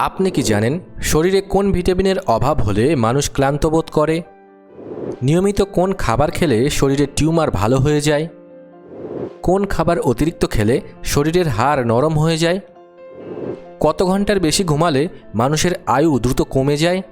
আপনি কি জানেন শরীরে কোন ভিটামিনের অভাব হলে মানুষ ক্লান্ত বোধ করে? নিয়মিত কোন খাবার খেলে শরীরে টিউমার ভালো হয়ে যায়? কোন খাবার অতিরিক্ত খেলে শরীরের হাড় নরম হয়ে যায়? কত ঘণ্টার বেশি ঘুমালে মানুষের আয়ু দ্রুত কমে যায়?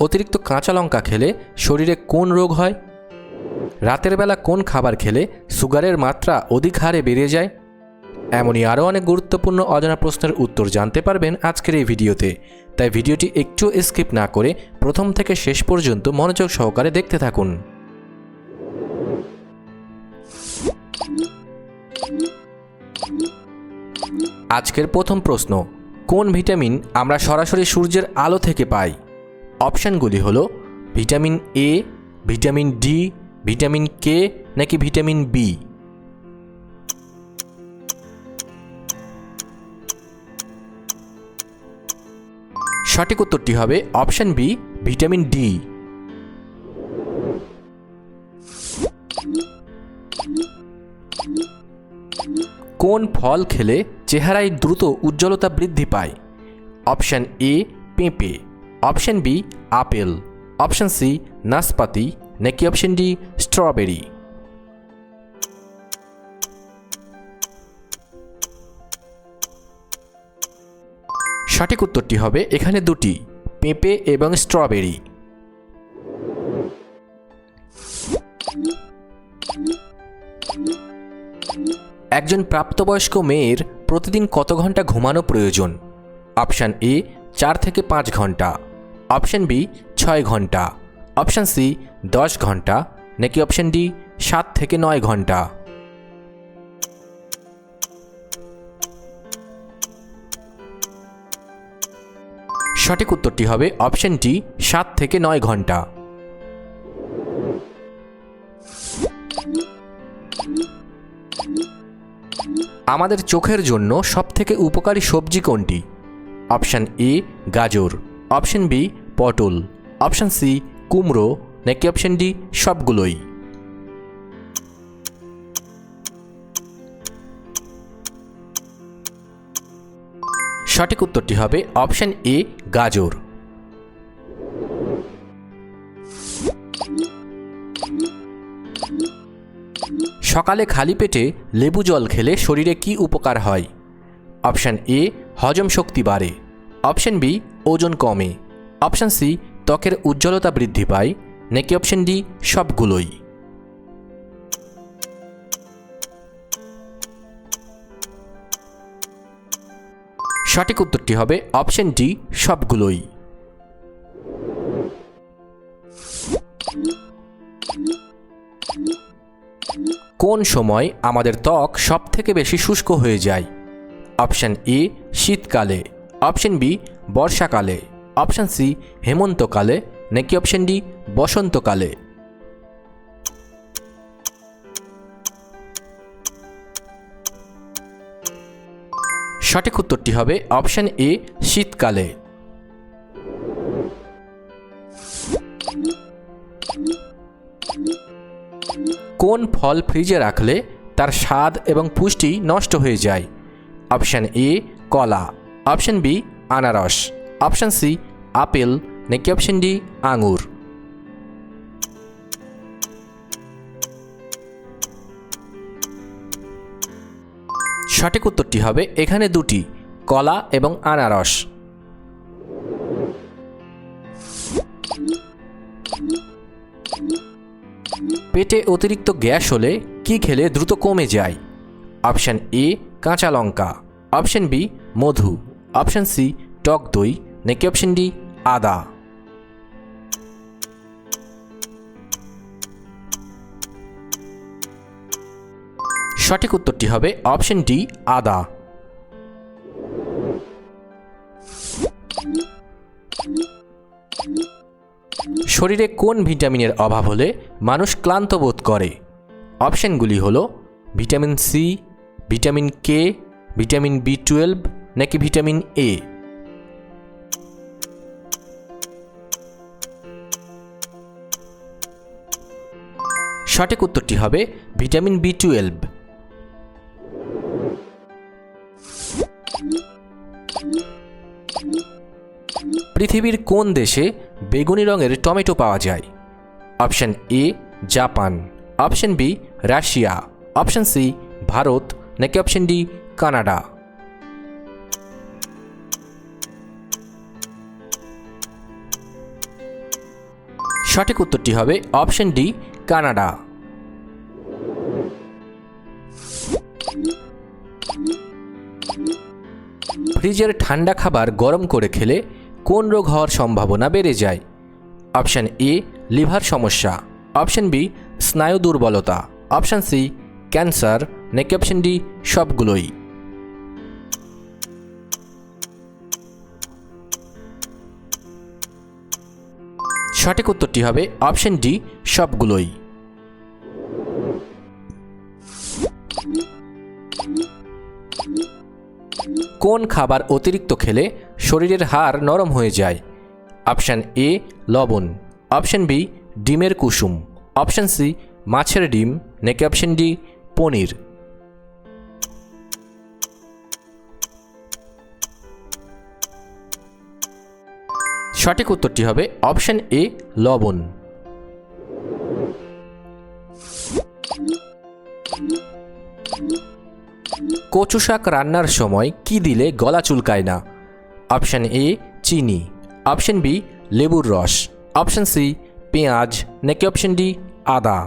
অতিরিক্ত কাঁচা লঙ্কা খেলে শরীরে কোন রোগ হয়? রাতের বেলা কোন খাবার খেলে সুগারের মাত্রা অধিক হারে বেড়ে যায়? এমনই আরও অনেক গুরুত্বপূর্ণ অজানা প্রশ্নের উত্তর জানতে পারবেন আজকের এই ভিডিওতে। তাই ভিডিওটি একটু স্কিপ না করে প্রথম থেকে শেষ পর্যন্ত মনোযোগ সহকারে দেখতে থাকুন। আজকের প্রথম প্রশ্ন, কোন ভিটামিন আমরা সরাসরি সূর্যের আলো থেকে পাই? অপশানগুলি হলো, vitamin A, vitamin D, vitamin K নাকি ভিটামিন বি? সঠিক উত্তরটি হবে অপশন বি, ভিটামিন ডি। কোন ফল খেলে চেহারায় দ্রুত উজ্জ্বলতা বৃদ্ধি পায়? অপশন এ, পেঁপে। Option B, apple. Option C, নাশপাতি। নাকি অপশন ডি, স্ট্রবেরি? সঠিক উত্তরটি হবে এখানে দুটি, পেঁপে এবং স্ট্রবেরি। একজন প্রাপ্তবয়স্ক মেয়ের প্রতিদিন কত ঘণ্টা ঘুমানো প্রয়োজন? অপশান এ, চার থেকে পাঁচ ঘণ্টা। অপশান বি, ছয় ঘণ্টা। অপশান সি, দশ ঘণ্টা। নাকি অপশান ডি, সাত থেকে নয় ঘণ্টা। সঠিক উত্তরটি হবে অপশন ডি, সাত থেকে নয় ঘণ্টা। আমাদের চোখের জন্য সবথেকে উপকারী সবজি কোনটি? অপশান এ, গাজর। অপশন বি, পটল। অপশান সি, কুমড়ো। নাকি অপশান ডি, সবগুলোই। সঠিক উত্তরটি হবে অপশন এ, গাজর। সকালে খালি পেটে লেবু জল খেলে শরীরে কি উপকার হয়? অপশান এ, হজম শক্তি বাড়ে। অপশান বি, ওজন কমে। অপশান সি, ত্বকের উজ্জ্বলতা বৃদ্ধি পায়। নাকি অপশান ডি, সবগুলোই। সঠিক উত্তরটি হবে অপশন ডি, সবগুলোই। কোন সময় আমাদের ত্বক সব থেকে বেশি শুষ্ক হয়ে যায়? অপশান এ, শীতকালে। অপশন বি, বর্ষাকালে। অপশান সি, হেমন্তকালে। নাকি অপশান ডি, বসন্তকালে? সঠিক উত্তরটি হবে অপশান এ, শীতকালে। কোন ফল ফ্রিজে রাখলে তার স্বাদ এবং পুষ্টি নষ্ট হয়ে যায়? অপশান এ, কলা। অপশান বি, আনারস। Option C, apple. নাকি অপশান ডি, আঙুর? সঠিক উত্তরটি হবে এখানে দুটি, কলা এবং আনারস। পেটে অতিরিক্ত গ্যাস হলে কি খেলে দ্রুত কমে যায়? অপশান এ, কাঁচা লঙ্কা। অপশান বি, মধু। অপশান সি, টক দই। নাকি অপশান ডি, আদা। সঠিক উত্তরটি হবে অপশন ডি, আদা। শরীরে কোন ভিটামিনের অভাব হলে মানুষ ক্লান্ত বোধ করে? অপশানগুলি হল vitamin C, vitamin K, vitamin B twelve নাকি ভিটামিন এ। সঠিক উত্তরটি হবে ভিটামিন বি টুয়েলভ। পৃথিবীর কোন দেশে বেগুনি রঙের টমেটো পাওয়া যায়? Option A, Japan. Option B, Russia. Option C, Bharat. নাকি অপশন ডি, কানাডা? সঠিক উত্তরটি হবে অপশন ডি, কানাডা। ফ্রিজের ঠান্ডা খাবার গরম করে খেলে কোন রোগ হওয়ার সম্ভাবনা বেড়ে যায়? অপশান এ, লিভার সমস্যা। অপশান বি, স্নায়ু দুর্বলতা। Option C, cancer. নাকি অপশান ডি, সবগুলোই। সঠিক উত্তরটি হবে অপশন ডি, সবগুলোই। কোন খাবার অতিরিক্ত খেলে শরীরের হাড় নরম হয়ে যায়? অপশান এ, লবণ। অপশান বি, ডিমের কুসুম। অপশান সি, মাছের ডিম। নাকি অপশান ডি, পনির? সঠিক উত্তরটি হবে অপশান এ, লবণ। কচু শাক রান্নার সময় কি দিলে গলা চুলকায় না? অপশন এ চিনি। অপশন বি লেবুর রস। অপশন সি পেঁয়াজ। নাকি অপশন ডি আদা?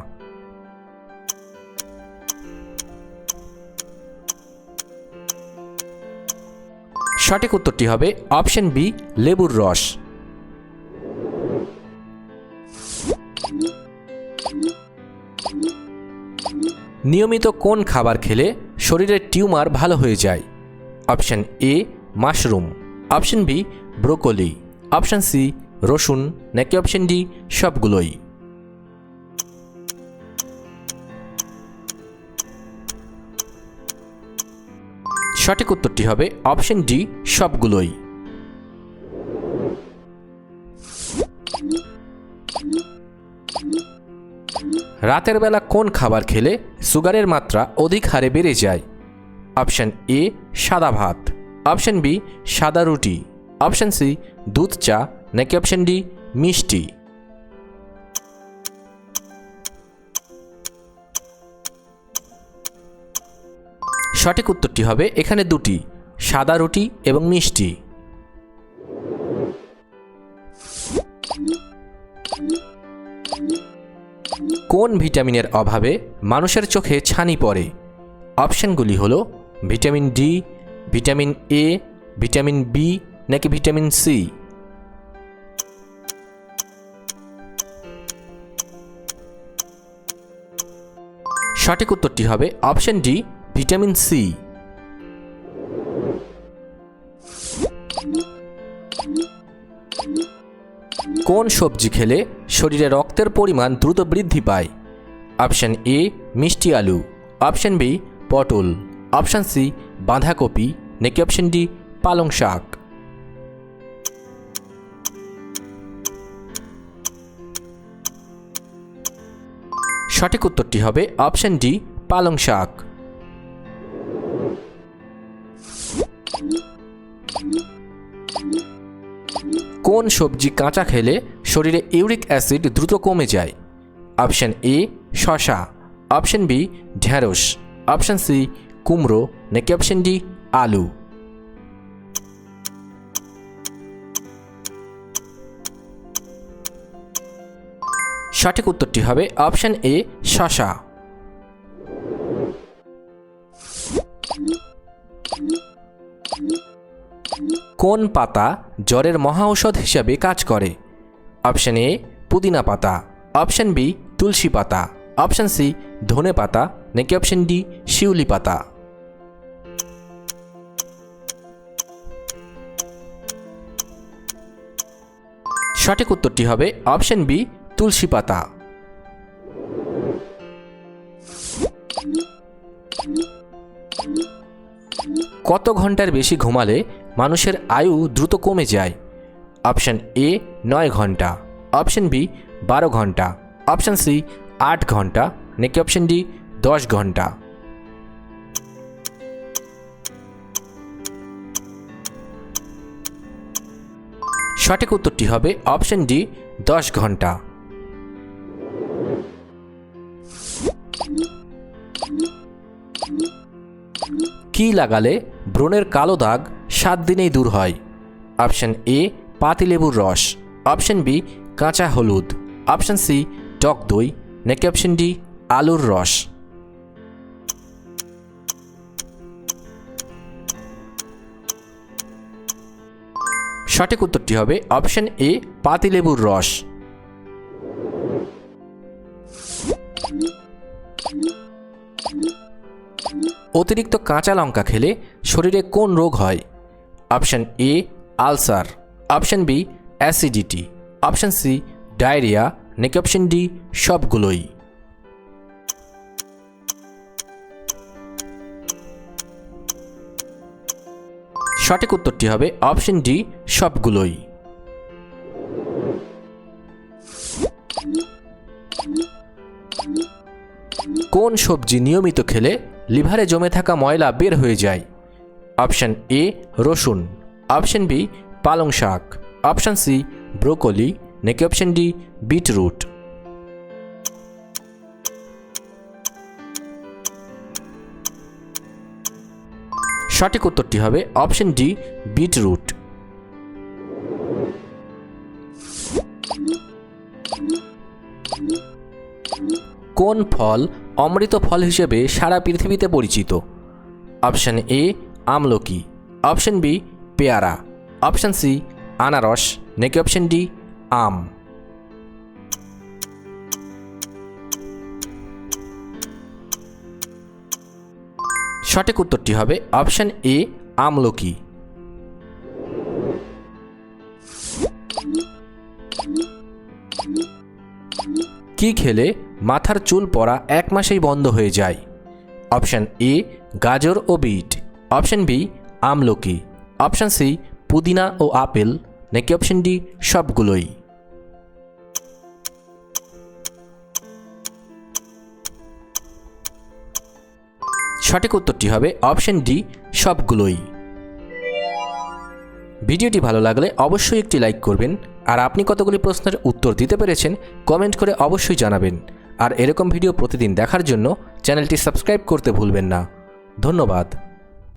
সঠিক উত্তরটি হবে অপশন বি লেবুর রস। নিয়মিত কোন খাবার খেলে শরীরের টিউমার ভালো হয়ে যায়। Option A, mushroom. Option B, broccoli. Option C, রসুন। নাকি অপশন ডি, সবগুলোই। সঠিক উত্তরটি হবে অপশন ডি, সবগুলোই। রাতের বেলা কোন খাবার খেলে সুগারের মাত্রা অধিক হারে বেড়ে যায়? অপশন এ, সাদা ভাত। অপশন বি, সাদা রুটি। অপশন সি, দুধ চা, নাকি অপশন ডি, মিষ্টি। সঠিক উত্তরটি হবে এখানে দুটি, সাদা রুটি এবং মিষ্টি। কোন ভিটামিনের অভাবে মানুষের চোখে ছানি পড়ে? অপশানগুলি হল vitamin D, vitamin A, vitamin B নাকি ভিটামিন সি? সঠিক উত্তরটি হবে অপশন ডি, ভিটামিন সি। কোন সবজি খেলে শরীরে রক্তের পরিমাণ দ্রুত বৃদ্ধি পায়? অপশন এ, মিষ্টি আলু। অপশন বি, পটল। অপশন সি, বাঁধাকপি। নাকি অপশন ডি, পালং শাক? সঠিক উত্তরটি হবে অপশন ডি, পালং শাক। কোন সবজি কাঁচা খেলে শরীরে ইউরিক অ্যাসিড দ্রুত কমে যায়। অপশন এ শশা অপশন বি ঢ্যাঁড়স অপশন সি, কুমড়ো নাকি অপশন ডি, আলু। সঠিক উত্তরটি হবে অপশন এ শশা কোন পাতা জ্বরের মহাঔষধ হিসাবে কাজ করে? অপশান এ, পুদিনা পাতা। অপশন বি, তুলসী পাতা। অপশন সি, ধনে পাতা। নাকি অপশন ডি, শিউলি পাতা। সঠিক উত্তরটি হবে অপশন বি, তুলসী পাতা। কত ঘণ্টার বেশি ঘুমালে মানুষের আয়ু দ্রুত কমে যায়। অপশন এ নয় ঘণ্টা। অপশন বি বারো ঘণ্টা। অপশন সি আট ঘণ্টা। নাকি অপশন ডি দশ ঘণ্টা? সঠিক উত্তরটি হবে অপশন ডি দশ ঘণ্টা। কি লাগালে ব্রণের কালো দাগ সাত দিনেই দূর হয়। অপশন এ পাতিলেবুর রস। অপশন বি কাঁচা হলুদ। অপশন সি টক দই। নাকি অপশন ডি আলুর রস। সঠিক উত্তরটি হবে অপশন এ পাতিলেবুর রস। অতিরিক্ত কাঁচা লঙ্কা খেলে শরীরে কোন রোগ হয়? Option A ulcer option B acidity option C diarrhoea নাকি অপশন ডি সবগুলোই সঠিক উত্তরটি হবে অপশন ডি সবগুলোই কোন সবজি নিয়মিত খেলে লিভারে জমে থাকা ময়লা বের হয়ে যায়? অপশন এ রসুন, অপশন বি পালং শাক, অপশন সি ব্রোকলি, নাকি অপশন ডি বিটরুট? সঠিক উত্তরটি হবে অপশন ডি বিটরুট। কোন ফল অমৃত ফল হিসেবে সারা পৃথিবীতে পরিচিত? অপশন এ আমলকি। অপশন বি, পেয়ারা। অপশন সি, আনারস। নাকি অপশন ডি, আম। সঠিক উত্তরটি হবে অপশন এ, আমলকি। কি খেলে মাথার চুল পড়া এক মাসেই বন্ধ হয়ে যায়? অপশন এ, গাজর ও বিট। অপশন বি আমলকি। অপশন সি পুদিনা ও আপেল। নাকি অপশন ডি সবগুলোই। সঠিক উত্তরটি হবে অপশন ডি সবগুলোই। ভিডিওটি ভালো লাগলে অবশ্যই একটি লাইক করবেন। আর আপনি কতগুলি প্রশ্নের উত্তর দিতে পেরেছেন কমেন্ট করে অবশ্যই জানাবেন। আর এরকম ভিডিও প্রতিদিন দেখার জন্য চ্যানেলটি সাবস্ক্রাইব করতে ভুলবেন না। ধন্যবাদ।